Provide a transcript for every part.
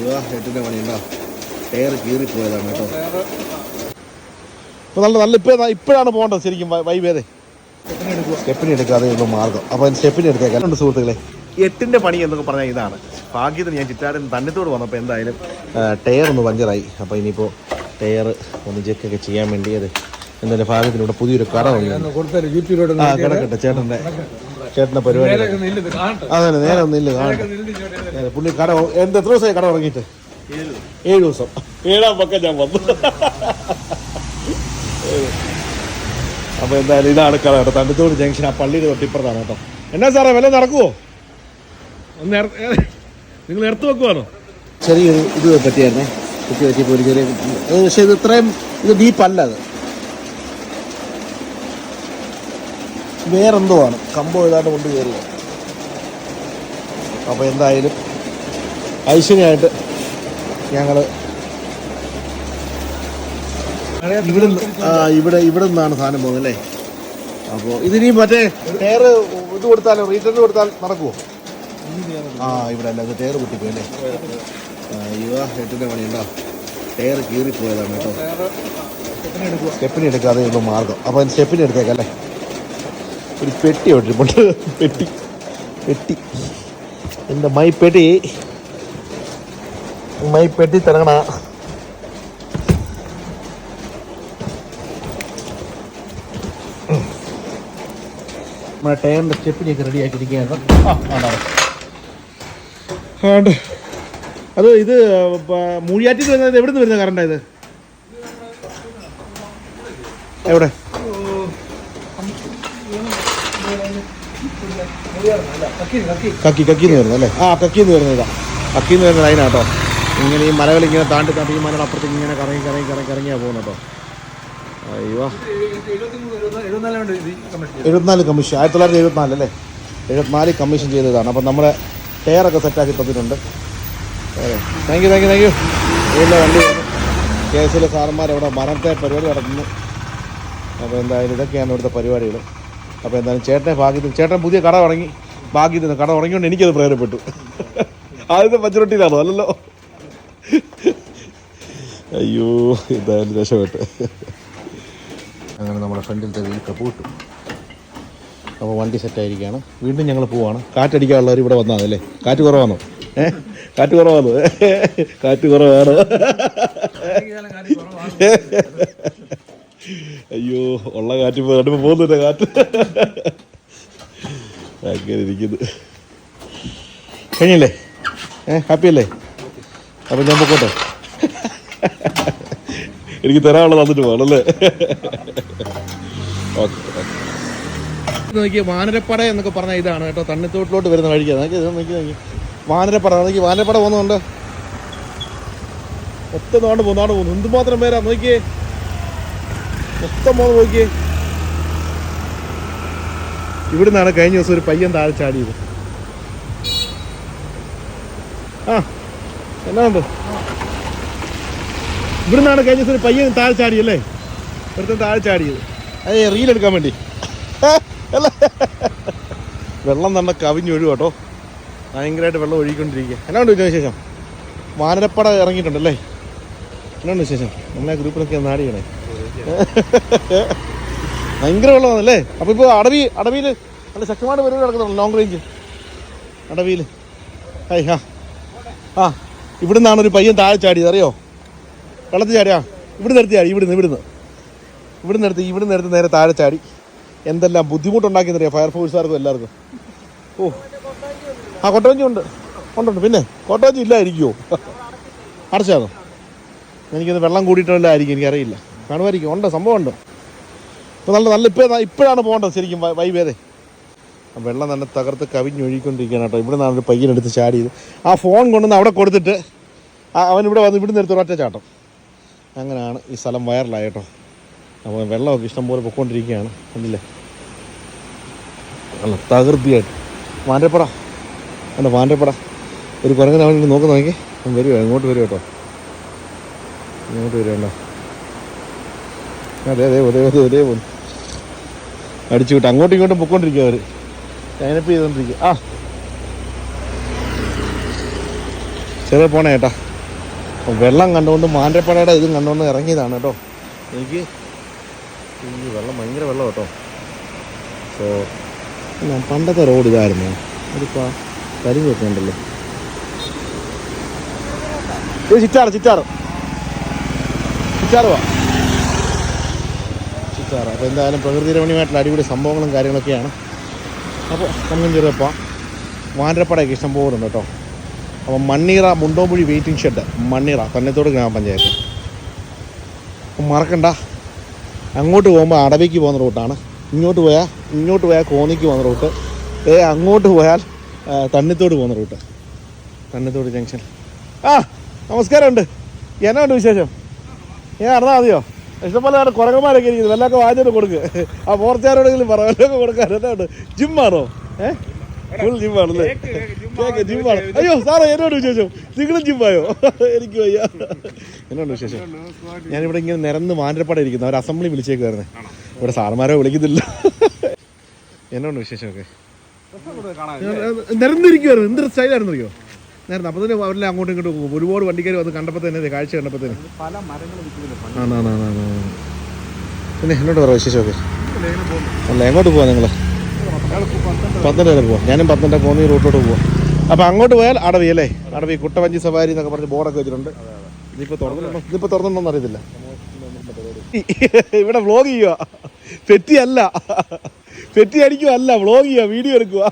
അയ്യോ എട്ടിന്റെ പണിയുണ്ടോ ടയർ കീറിപ്പോയതാണ് കേട്ടോ. ഇപ്പോൾ നല്ല നല്ല ഇപ്പോൾ ഇപ്പോഴാണ് പോകേണ്ടത് ശരിക്കും വൈവേദേ സ്റ്റെപ്പിന് എടുക്കാതെ ഉള്ള മാർഗം. അപ്പോൾ സ്റ്റെപ്പിന് എടുത്തേക്കാം. രണ്ട് സുഹൃത്തുക്കളെ എട്ടിന്റെ പണി എന്നൊക്കെ പറഞ്ഞാൽ ഇതാണ്. ഭാഗ്യത്തിന് ഞാൻ ചിറ്റാടൻ തന്നത്തോട് വന്നപ്പോൾ എന്തായാലും ടയർ ഒന്ന് പഞ്ചറായി. അപ്പോൾ ഇനിയിപ്പോൾ ടയർ ഒന്ന് ചെക്കൊക്കെ ചെയ്യാൻ വേണ്ടി അത് എന്തായാലും ഭാഗ്യത്തിന് ഇവിടെ പുതിയൊരു കട കിടക്കട്ടെ ചേട്ടന്റെ. ചേട്ടന്റെ പരിപാടി അതെ അതന്നെ നേരെ ഒന്നില്ല ഇല്ല കാണട്ടെ പുള്ളി കട എന്ത് എത്ര ദിവസമായി കട ഉറങ്ങിയിട്ട്? ഏഴ് ദിവസം. ഏഴാം പക്കം ഞാൻ വന്നു. അപ്പോൾ എന്തായാലും ഇതാണ് കട കേട്ടോ. തണ്ടത്തോട് ജംഗ്ഷൻ ആ പള്ളിയുടെ തൊട്ടിപ്പുറത്താണ് കേട്ടോ. എന്നാ സാറേ വില നടക്കുവോ? ഒന്ന് നിങ്ങൾ എടുത്തു വെക്കുവാണോ? ചെറിയൊരു ഇത് പറ്റിയായിരുന്നേ. കുത്തി പറ്റിയപ്പോൾ ഒരു ചെറിയ പക്ഷേ ഇത് ഇത്രയും ഇത് ഡീപ്പല്ല അത്. വേറെന്തോ ആണ് കമ്പോ ഏതാണ്ട് കൊണ്ട് കയറുക അപ്പോൾ എന്തായാലും ഐശ്വര്യമായിട്ട് ഞങ്ങൾ ഇവിടെ ഇവിടെ ഇവിടെ നിന്നാണ് സാധനം പോകുന്നത് അല്ലേ? അപ്പോൾ ഇതിനി മറ്റേ ടയർ ഇത് കൊടുത്താലോ റീറ്റേൺ കൊടുത്താൽ നടക്കുമോ ആ ഇവിടെ അല്ല അത് ടയർ പൊട്ടിപ്പോയി അല്ലേ? അയ്യോ എട്ടിന്റെ പണിയുണ്ടോ ടയർ കീറിപ്പോയതാണ് കേട്ടോ. സ്റ്റെപ്പിനെടുക്കുക സ്റ്റെപ്പിനെടുക്കാതെ ഉള്ള മാർഗം. അപ്പോൾ സ്റ്റെപ്പിനെടുത്തേക്കല്ലേ ഒരു പെട്ടി ഇട്ടിട്ടുണ്ട്. പെട്ടി. പെട്ടി. എന്റെ മൈ പെട്ടി? മൈ പെട്ടി തിറങ്ങണ നമ്മുടെ ടയറിന്റെ സ്റ്റെപ്പിനെയൊക്കെ റെഡി ആക്കിയിരിക്കുകയാണ്. ആണ്ട് അത് ഇത് മൂഴിയാറ്റിൽ വരുന്നത് എവിടെ നിന്ന് വരുന്ന കറണ്ടായത് എവിടെ? കക്കി കക്കി എന്ന് വരുന്നത് അല്ലേ? ആ കക്കി എന്ന് വരുന്നത് ഇതാ. വരുന്ന ലൈനാണ് കേട്ടോ. ഇങ്ങനെ ഈ മലകൾ ഇങ്ങനെ താണ്ടി താണ്ടി ഈ മലയുടെ അപ്പുറത്തേക്ക് ഇങ്ങനെ കറങ്ങി കറങ്ങി കറങ്ങി കറങ്ങിയാ പോകുന്നത് കേട്ടോ. അയ്യോ. എഴുപത്തിനാല് കമ്മീഷൻ ആയിരത്തി തൊള്ളായിരത്തി എഴുപത്തിനാല് അല്ലേ? എഴുപത്തിനാല് കമ്മീഷൻ ചെയ്തതാണ്. അപ്പം നമ്മുടെ ടയറൊക്കെ സെറ്റാക്കി തന്നിട്ടുണ്ട് thank you thank you thank you വീട്ടിലെ വണ്ടി കെ എസ് സാറന്മാർ അവിടെ മരണത്തെ പരിപാടി നടത്തുന്നു. അപ്പോൾ എന്തായാലും ഇതൊക്കെയാണ് ഇവിടുത്തെ പരിപാടികൾ അപ്പോൾ എന്തായാലും ചേട്ടനെ ഭാഗ്യത്തിന് ചേട്ടൻ പുതിയ കട തുടങ്ങി. ഭാഗ്യത്തിന് കട തുടങ്ങിയോണ്ട് എനിക്കത് പ്രയോജനപ്പെട്ടു. ആദ്യത്തെ പച്ചറൊട്ടിയിലാണോ അല്ലല്ലോ. അയ്യോ എന്തായാലും രക്ഷപ്പെട്ട്. അങ്ങനെ നമ്മുടെ ഫ്രണ്ടിലത്തെ വീൽക്ക പൂട്ടു. അപ്പോൾ വണ്ടി സെറ്റായിരിക്കുകയാണ് വീണ്ടും ഞങ്ങൾ പോവാണ്. കാറ്റടിക്കാനുള്ളവർ ഇവിടെ വന്നാൽ അല്ലേ? കാറ്റ് കുറവാണോ? ഏഹ് കാറ്റ് കുറവാണോ? കാറ്റ് കുറവാണോ. അയ്യോ ഉള്ള കാറ്റ് കണ്ടുമ്പോൾ പോകുന്നില്ല കാറ്റ്. അങ്ങനെ ഇരിക്കുന്നു. കഴിഞ്ഞല്ലേ? ഏ ഹാപ്പി അല്ലേ? അപ്പം ഞാൻ പൊക്കോട്ടെ? എനിക്ക് തരാനുള്ളത് തന്നിട്ട് പോകണം അല്ലേ? ഓക്കെ നോക്കി വാനരപ്പട എന്നൊക്കെ പറഞ്ഞ ഇതാണ് കേട്ടോ തണ്ണിത്തോട്ടിലോട്ട് വരുന്ന വഴിക്ക്. നോക്കി നോക്കി നോക്കി വാനരപ്പട നോക്കി വാനരപ്പട പോകുന്നുണ്ട്? ഒറ്റ നാട് പോകുന്നു നാട് പോകുന്നു. എന്തുമാത്രം പേരാ നോക്കിയേ. മൊത്തം പോന്ന് നോക്കിയേ. ഇവിടുന്നാണ് കഴിഞ്ഞ ദിവസം ഒരു പയ്യൻ താഴെ ചാടിയത്. ആ എന്നാ ഇവിടെ ഇവിടുന്നാണ് കഴിഞ്ഞ ദിവസം ഒരു പയ്യൻ താഴെ ചാടിയല്ലേ? ഒരുത്തൻ താഴെ ചാടിയത്. അതെ റീൽ എടുക്കാൻ വേണ്ടി. അല്ല വെള്ളം തന്നെ കവിഞ്ഞൊഴു കേട്ടോ. ഭയങ്കരമായിട്ട് വെള്ളം ഒഴുകിക്കൊണ്ടിരിക്കുക. എന്നാ ഉണ്ട് വിശേഷം? വാനരപ്പട ഇറങ്ങിയിട്ടുണ്ടല്ലേ? എന്നാണ് വിശേഷം? നമ്മളെ ഗ്രൂപ്പിലൊക്കെ നാടിയണേ ഭയങ്കര വെള്ളമാണല്ലേ? അപ്പോൾ ഇപ്പൊ അടവി അടവിയിൽ നല്ല ശക്തമായിട്ട് പരിപാടി നടക്കുന്നുണ്ട് ലോങ് റേഞ്ച് അടവിയിൽ ഹായ് ആ ആ ഇവിടുന്നാണ് ഒരു പയ്യൻ താഴെ ചാടിയത് അറിയോ? വെള്ളത്തിൽ ചാടിയാ? ഇവിടുന്ന് എടുത്ത് ചാടി ഇവിടുന്ന് ഇവിടുന്ന്. ഇവിടുന്ന് എടുത്ത് ഇവിടുന്ന് എടുത്ത് നേരെ താഴെ ചാടി. എന്തെല്ലാം ബുദ്ധിമുട്ടുണ്ടാക്കിയെന്നറിയാം ഫയർഫോഴ്സുകാർക്കും എല്ലാവർക്കും? ഓ. ആ കൊട്ടവഞ്ചി ഉണ്ട്. ഉണ്ടുണ്ട്. പിന്നെ കൊട്ടവഞ്ചി ഇല്ലായിരിക്കുമോ അടച്ചാണോ? എനിക്കത് വെള്ളം കൂടിയിട്ടില്ലായിരിക്കും എനിക്കറിയില്ല. കാണുമായിരിക്കും ഉണ്ട് സംഭവം ഉണ്ട് ഇപ്പോൾ നല്ല നല്ല ഇപ്പോൾ ഇപ്പോഴാണ് പോകേണ്ടത് ശരിക്കും വൈവേദേ. വെള്ളം തന്നെ തകർത്ത് കവിഞ്ഞൊഴുകിക്കൊണ്ടിരിക്കുകയാണ് കേട്ടോ. ഇവിടെ നിന്നാണ് ഒരു പയ്യനെടുത്ത് ചാടിയത് ആ ഫോൺ കൊണ്ടുവന്ന് അവിടെ കൊടുത്തിട്ട് അവൻ ഇവിടെ വന്ന് ഇവിടുന്ന് എടുത്ത് ഒരൊറ്റ ചാട്ടം. അങ്ങനെയാണ് ഈ സ്ഥലം വൈറലായ കേട്ടോ. അപ്പോൾ വെള്ളമൊക്കെ ഇഷ്ടംപോലെ പൊക്കോണ്ടിരിക്കുകയാണ്. കണ്ടില്ലേ? നല്ല തകൃതിയായിട്ട്. വാന്റെപ്പട അല്ല വാന്റെപ്പട ഒരു കുറങ്ങനെ അവൻ നോക്കി നോക്കി വരുമോ ഇങ്ങോട്ട് വരും കേട്ടോ. ഇങ്ങോട്ട് വരുമല്ലോ അതെ അതെ ഒരേ ഒരേ ഒരേ പോലും. അടിച്ചു വിട്ട് അങ്ങോട്ടും ഇങ്ങോട്ടും പൊക്കോണ്ടിരിക്കുക അവർ ലൈനപ്പ് ചെയ്തോണ്ടിരിക്കുക ആ. ചെറിയ പോണേ ചേട്ടാ വെള്ളം കണ്ടുകൊണ്ട് മാൻഡപ്പടയുടെ ഇതും കണ്ടുകൊണ്ട് ഇറങ്ങിയതാണ് കേട്ടോ. എനിക്ക് ഈ വെള്ളം ഭയങ്കര വെള്ളം കേട്ടോ. സോ ഞാൻ പണ്ടത്തെ റോഡ് ഇതായിരുന്നു. അതിപ്പോൾ കരിഞ്ഞ് വെക്കുന്നുണ്ടല്ലോ ചിറ്റാറ് ചിറ്റാറ്. ചിറ്റാറ് ചിറ്റാറ് അപ്പോൾ എന്തായാലും പ്രകൃതി രമണീയമായിട്ടുള്ള അടിപൊളി സംഭവങ്ങളും കാര്യങ്ങളൊക്കെയാണ്. അപ്പോൾ നമുക്കും ചെറുപ്പ വാനരപ്പടയൊക്കെ പോകുന്നുണ്ട് കേട്ടോ. അപ്പോൾ മണ്ണീറ മുണ്ടോമ്പുഴി വെയിറ്റിംഗ് ഷെഡ് മണ്ണീറ തന്നത്തോട് ഗ്രാമപഞ്ചായത്ത്. അപ്പം മറക്കണ്ട. അങ്ങോട്ട് പോകുമ്പോൾ അടവിക്ക് പോകുന്ന റൂട്ടാണ്. ഇങ്ങോട്ട് പോയാൽ ഇങ്ങോട്ട് പോയാൽ കോന്നിക്ക് പോകുന്ന റൂട്ട്. ഏ അങ്ങോട്ട് പോയാൽ തണ്ണിത്തോട് പോകുന്ന റൂട്ട്. തണ്ണിത്തോട് ജംഗ്ഷൻ ആ നമസ്കാരമുണ്ട്. എന്നാ ഉണ്ട് വിശേഷം? ഏ അറിഞ്ഞാൽ മതിയോ? ഇഷ്ടംപോലെ അവിടെ കുരങ്ങന്മാരൊക്കെ ഇരിക്കുന്നത്. വല്ലതൊക്കെ വാങ്ങിച്ചിട്ട് കൊടുക്ക്. ആ പോർച്ചാരോടെങ്കിലും പറ വല്ലതൊക്കെ കൊടുക്കാൻ എന്നാ ഉണ്ട്? ജിമ്മാണോ ഏഹ് ഫുൾ ജിമ്മാണല്ലേ കേക്ക് ജിമ്മാണ് അയ്യോ സാറേ എന്നോട് വിശേഷം? നിങ്ങളും ജിമ്മായോ എനിക്ക് വയ്യ. എന്നോട് വിശേഷം? ഞാനിവിടെ ഇങ്ങനെ നിരന്ന് മാനരപ്പാടെ ഇരിക്കുന്നു. അവർ അസംബ്ലി വിളിച്ചേക്കുവായിരുന്നേ. ഇവിടെ സാറന്മാരെ വിളിക്കുന്നില്ല എന്നോട് വിശേഷമൊക്കെ? നിരന്നിരിക്കുവായിരുന്നു. എന്തൊരു സ്റ്റൈലായിരുന്നു അറിയോ നേരത്തെ അപ്പോൾ തന്നെ അവരെല്ലാം അങ്ങോട്ടും ഇങ്ങോട്ടും പോകും. ഒരുപാട് വണ്ടിക്കാർ വന്ന് കണ്ടപ്പോൾ തന്നെ കാഴ്ച കണ്ടപ്പോൾ തന്നെ. പല മരങ്ങളും. പിന്നെ എന്നോട് പറ വിശേഷമൊക്കെ അല്ല എങ്ങോട്ട് പോവാ നിങ്ങൾ പത്തനംതിട്ട വരെ പോവാം. ഞാനും പത്തനംതിട്ട കോന്നി റൂട്ടിലോട്ട് പോവാം. അപ്പോൾ അങ്ങോട്ട് പോയാൽ അടവി അല്ലേ? അടവി കുട്ടവഞ്ചി സവാരി എന്നൊക്കെ പറഞ്ഞ് ബോർഡൊക്കെ വെച്ചിട്ടുണ്ട്. ഇതിപ്പോൾ തുറന്നിട്ടുണ്ടോ? ഇതിപ്പോൾ തുറന്നിട്ടുണ്ടോ അറിയത്തില്ല. ഇവിടെ വ്ളോഗ് ചെയ്യുക പെറ്റി അല്ല. പെറ്റി അടിക്കുക അല്ല വ്ളോഗ് ചെയ്യുക വീഡിയോ എടുക്കുക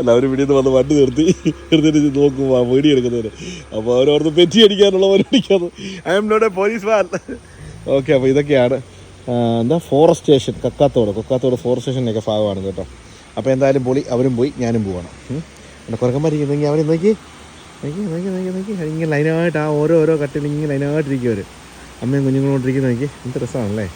എല്ലാവരും വീഡിയോ വന്ന് വണ്ടി നിർത്തി നിർത്തിയിട്ട് നോക്കും ആ വീഡിയോ എടുക്കുന്നവര്. അപ്പോൾ അവരോട് പെറ്റി അടിക്കാനുള്ള പരിപാടിക്കാന്ന് I am not a policeman okay അപ്പോൾ ഇതൊക്കെയാണ്. എന്താ? Forest station Kakkathode. Kakkathode forest സ്റ്റേഷനൊക്കെ ഭാഗമാണ് കേട്ടോ. അപ്പോൾ എന്തായാലും പൊളി അവരും പോയി ഞാനും പോവാണ്. പിന്നെ കുറക്കന്മാരിക്കുന്നെങ്കിൽ അവർ നോക്കി. നോക്കി നോക്കി നോക്കി നോക്കി. ഇങ്ങനെ ലൈനായിട്ട് ആ ഓരോ ഓരോ കട്ടിൽ ഇങ്ങനെ ലൈനായിട്ടിരിക്കും അവർ അമ്മയും കുഞ്ഞുങ്ങളോട്ടിരിക്കുന്ന നോക്കി. എന്ത് രസമാണല്ലേ